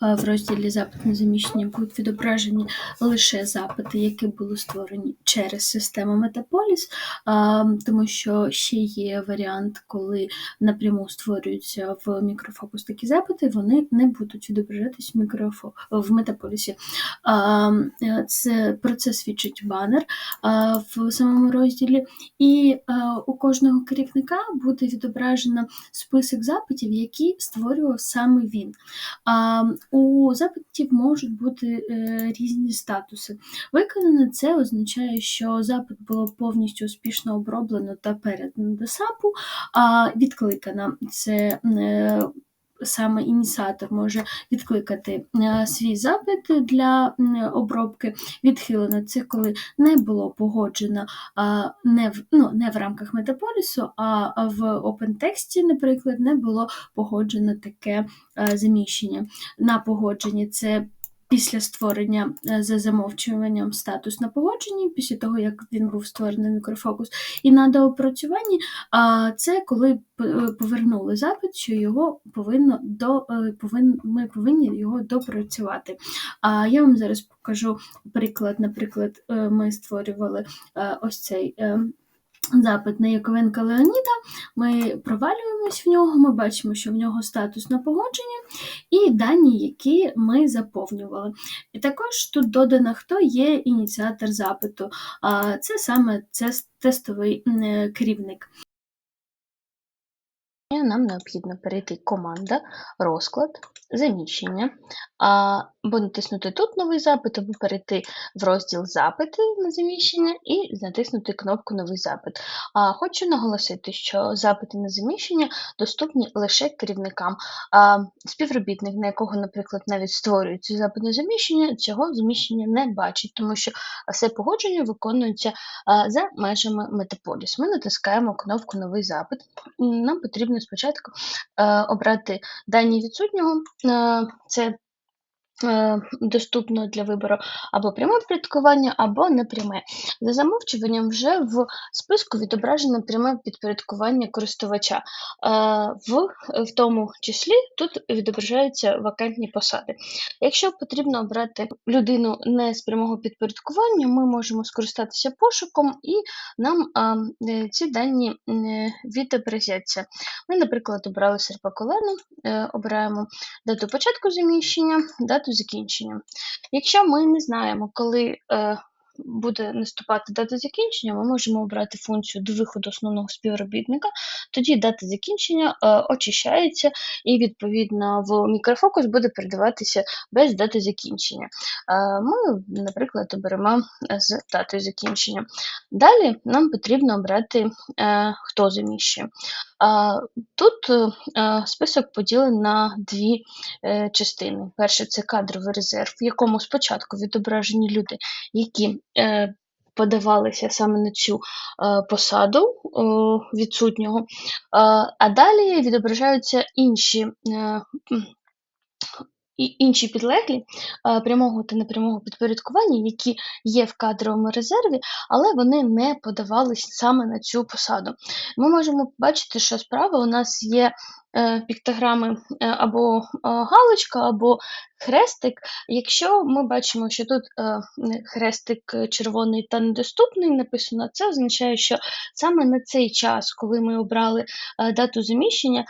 В розділі Запит на заміщення будуть відображені лише запити, які були створені через систему Metapolis, тому що ще є варіант, коли напряму створюються в мікрофокус такі запити, вони не будуть відображатись в мікрофо... в Metapolis. Це про це свідчить банер в самому розділі, і у кожного керівника буде відображено список запитів, які створював саме він. У запитів можуть бути е, різні статуси. Виконане це означає, що запит було повністю успішно оброблено та передано до САПу, а відкликано це е, саме ініціатор може відкликати е, свій запит для обробки. Відхилено це коли не було погоджено не в ну, не в рамках метаполісу, а в OpenText, наприклад, не було погоджено таке е, заміщення. На погодженні це після створення е, за замовчуванням статус на погодженні, після того, як він був створений мікрофокус, і на доопрацюванні, це коли е, повернули запит, що його повинно до е, повин, ми повинні його допрацювати. А я вам зараз покажу приклад. Наприклад, ми створювали ось цей запит на Яковенка Леоніда, ми провалюємось в нього, ми бачимо, що в нього статус на погодження і дані, які ми заповнювали. І також тут додано, хто є ініціатор запиту, це саме тестовий керівник. Нам необхідно перейти команда, розклад, заміщення, або натиснути тут новий запит, або перейти в розділ запити на заміщення і натиснути кнопку Новий запит. А, Хочу наголосити, що запити на заміщення доступні лише керівникам. Співробітник, на якого, наприклад, навіть створюється запит на заміщення, цього заміщення не бачить, тому що все погодження виконується за межами Метаполіс. Ми натискаємо кнопку Новий запит. Нам потрібно спочатку обрати дані відсутнього. Е, це Е, доступно для вибору або пряме підпорядкування, або непряме. За замовчуванням вже в списку відображено пряме підпорядкування користувача. Е, в в тому числі тут відображаються вакантні посади. Якщо потрібно обрати людину не з прямого підпорядкування, ми можемо скористатися пошуком і нам е, ці дані відобразяться. Ми, наприклад, обрали Серпак Олену, обираємо дату початку заміщення, дату дату закінчення. Якщо ми не знаємо, коли е, буде наступати дата закінчення, ми можемо обрати функцію до виходу основного співробітника, тоді дата закінчення е, очищається і, відповідно, в мікрофокус буде передаватися без дати закінчення. Е, ми, наприклад, оберемо з датою закінчення. Далі нам потрібно обрати, е, хто заміщує. Тут е, список поділений на дві е, частини. Перше це кадровий резерв, в якому спочатку відображені люди, які е, подавалися саме на цю посаду відсутнього, а далі відображаються інші і інші підлеглі прямого та непрямого підпорядкування, які є в кадровому резерві, але вони не подавались саме на цю посаду. Ми можемо бачити, що справа у нас є Е, піктограми е, або е, галочка, або хрестик. Якщо ми бачимо, що тут хрестик червоний та недоступний написано, це означає, що саме на цей час, коли ми обрали дату заміщення,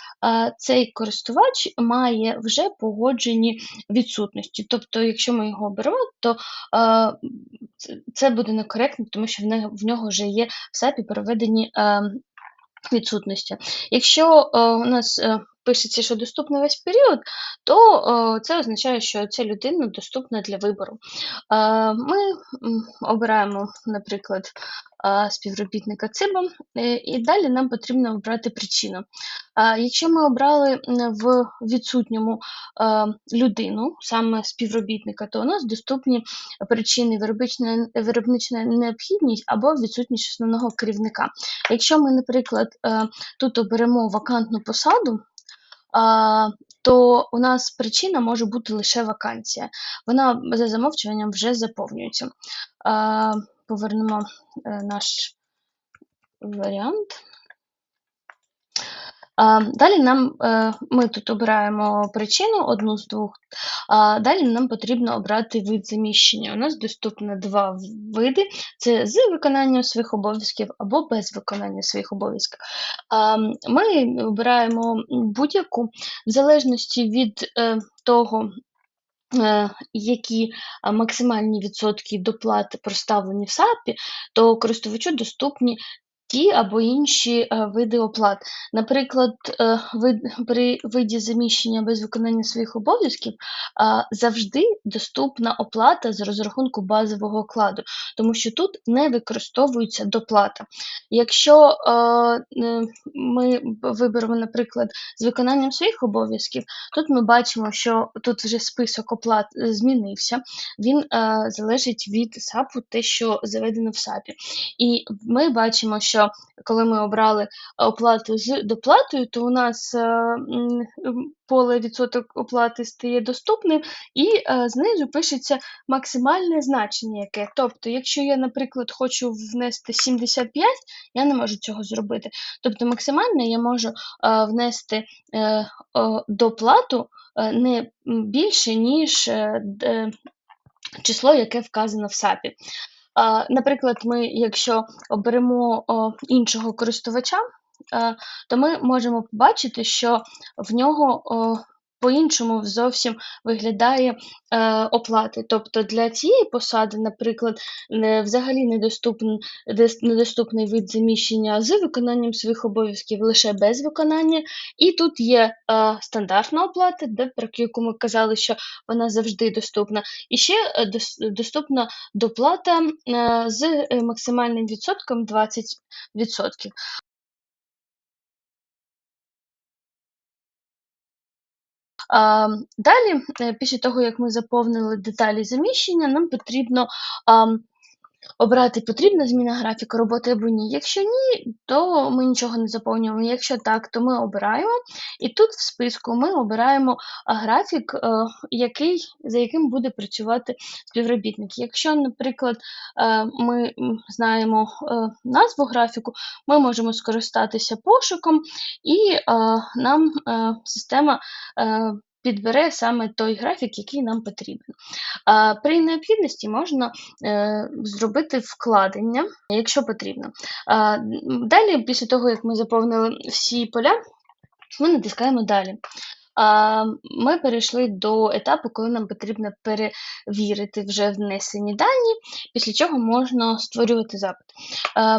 цей користувач має вже погоджені відсутності. Тобто, якщо ми його оберемо, то це буде некоректно, тому що в нього вже є в САПі проведені відсутності. Якщо е, у нас е, пишеться, що доступний весь період, то е, це означає, що ця людина доступна для вибору. Е, ми обираємо, наприклад, е, співробітника ЦИБа, і далі нам потрібно обрати причину. Якщо ми обрали в відсутньому людину, саме співробітника, то у нас доступні причини виробнична, виробнична необхідність або відсутність основного керівника. Якщо ми, наприклад, тут оберемо вакантну посаду, то у нас причина може бути лише вакансія. Вона за замовчуванням вже заповнюється. Повернемо е, наш варіант. Далі нам е, ми тут обираємо причину одну з двох, далі нам потрібно обрати вид заміщення. У нас доступно два види: це з виконанням своїх обов'язків або без виконання своїх обов'язків. Ми обираємо будь-яку в залежності від е, того. е, Які максимальні відсотки доплати проставлені в САПі, то користувачу доступні ті або інші е, види оплат. Наприклад, е, при виді заміщення без виконання своїх обов'язків завжди доступна оплата з розрахунку базового окладу, тому що тут не використовується доплата. Якщо е, ми виберемо, наприклад, з виконанням своїх обов'язків, тут ми бачимо, що тут вже список оплат змінився, він залежить від САПу, те, що заведено в САПі. І ми бачимо, що коли ми обрали оплату з доплатою, то у нас е, поле відсоток оплати стає доступним, і е, знизу пишеться максимальне значення яке. Тобто, якщо я, наприклад, хочу внести 75, я не можу цього зробити. Тобто максимальне я можу е, внести доплату не більше, ніж число, яке вказано в САПі. Наприклад, ми, якщо оберемо іншого користувача, е, то ми можемо побачити, що в нього по-іншому зовсім виглядає е, оплати. Тобто для цієї посади, наприклад, не, взагалі недоступний, недоступний вид заміщення з виконанням своїх обов'язків лише без виконання. І тут є е, стандартна оплата, де, про яку ми казали, що вона завжди доступна. І ще е, дос- доступна доплата е, з е, максимальним відсотком 20%. Далі, е, після того, як ми заповнили деталі заміщення, нам потрібно обрати потрібна зміна графіку роботи або ні. Якщо ні, то ми нічого не заповнюємо. Якщо так, то ми обираємо. І тут в списку ми обираємо графік, е, який, за яким буде працювати співробітник. Якщо, наприклад, е, ми знаємо е, назву графіку, ми можемо скористатися пошуком, і нам система підбере саме той графік, який нам потрібен. А, При необхідності можна е, зробити вкладення, якщо потрібно. Далі, після того, як ми заповнили всі поля, ми натискаємо далі. Ми перейшли до етапу, коли нам потрібно перевірити вже внесені дані, після чого можна створювати запит.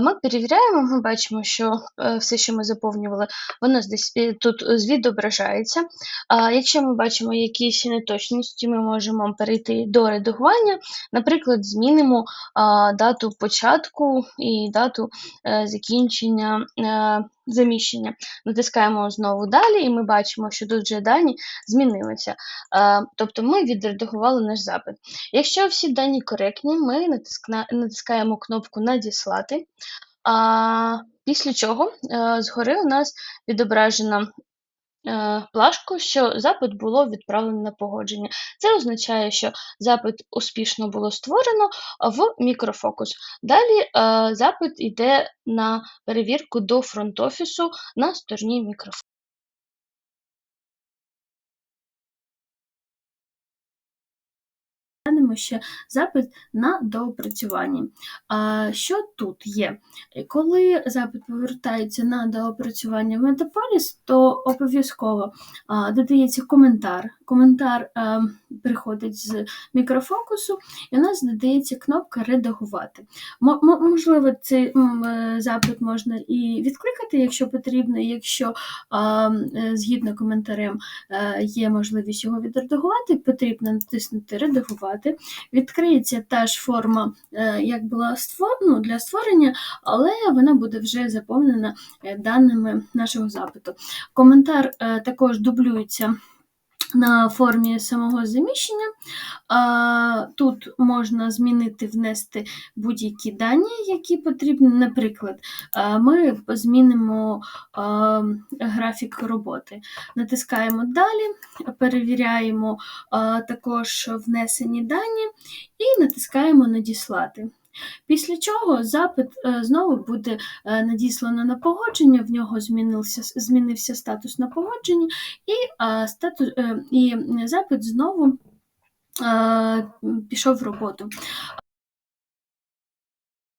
Ми перевіряємо, ми бачимо, що е, все, що ми заповнювали, воно десь е, тут відображається. А Якщо ми бачимо якісь неточності, ми можемо перейти до редагування. Наприклад, змінимо дату початку і дату е, закінчення заміщення. Натискаємо знову далі, і ми бачимо, що тут вже дані змінилися. Е, Тобто ми відредагували наш запит. Якщо всі дані коректні, ми натискаємо кнопку Надіслати. Після чого е, згори у нас відображена е, плашку, що запит було відправлено на погодження. Це означає, що запит успішно було створено в мікрофокус. Далі е, запит йде на перевірку до фронт-офісу на стороні мікрофокусу. Ще запит на доопрацювання. А, що тут є? Коли запит повертається на доопрацювання в Metapolis, то обов'язково додається коментар. Коментар приходить з мікрофокусу, і у нас додається кнопка Редагувати. Мо- мо- можливо, цей е, запит можна і відкликати, якщо потрібно, якщо е, згідно коментарем е, є можливість його відредагувати, потрібно натиснути Редагувати. Відкриється та ж форма, е, як була створ- ну, для створення, але вона буде вже заповнена е, даними нашого запиту. Коментар е, також дублюється. На формі самого заміщення. Тут можна змінити, внести будь-які дані, які потрібні. Наприклад, ми змінимо графік роботи. Натискаємо далі, перевіряємо також внесені дані і натискаємо Надіслати. Після чого запит е, знову буде е, надіслано на погодження, в нього змінився, змінився статус на погодження, і, статус, е, і запит знову пішов в роботу.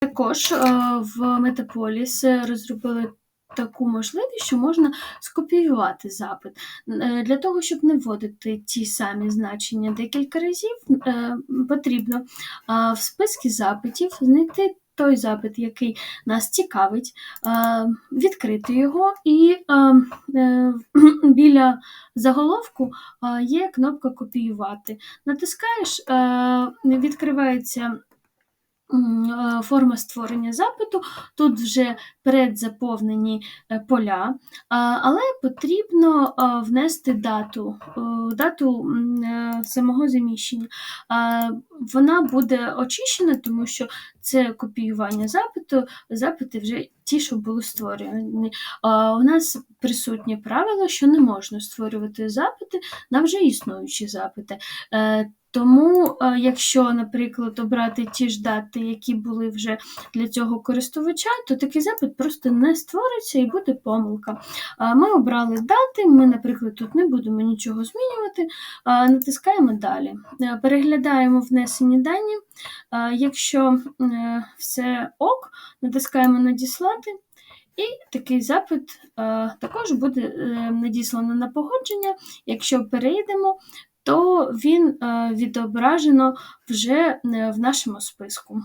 Також в Метаполіс розробили таку можливість, що можна скопіювати запит. Е, Для того, щоб не вводити ті самі значення декілька разів, е, потрібно в списку запитів знайти той запит, який нас цікавить, відкрити його, і е, біля заголовку є кнопка Копіювати. Натискаєш, відкривається форма створення запиту. Тут вже предзаповнені е, поля, але потрібно внести дату, е, дату е, самого заміщення. Вона буде очищена, тому що це копіювання запиту, запити вже ті, що були створені. А, У нас присутнє правило, що не можна створювати запити на вже існуючі запити. Е, Тому, е, якщо, наприклад, обрати ті ж дати, які були вже для цього користувача, то такий запит просто не створиться і буде помилка. Ми обрали дати, ми, наприклад, тут не будемо нічого змінювати, натискаємо далі. Е, Переглядаємо внесені дані. А, Якщо е, все ок, натискаємо надіслати. І такий запит е, також буде е, надіслано на погодження. Якщо перейдемо, то він е, відображено вже е, в нашому списку.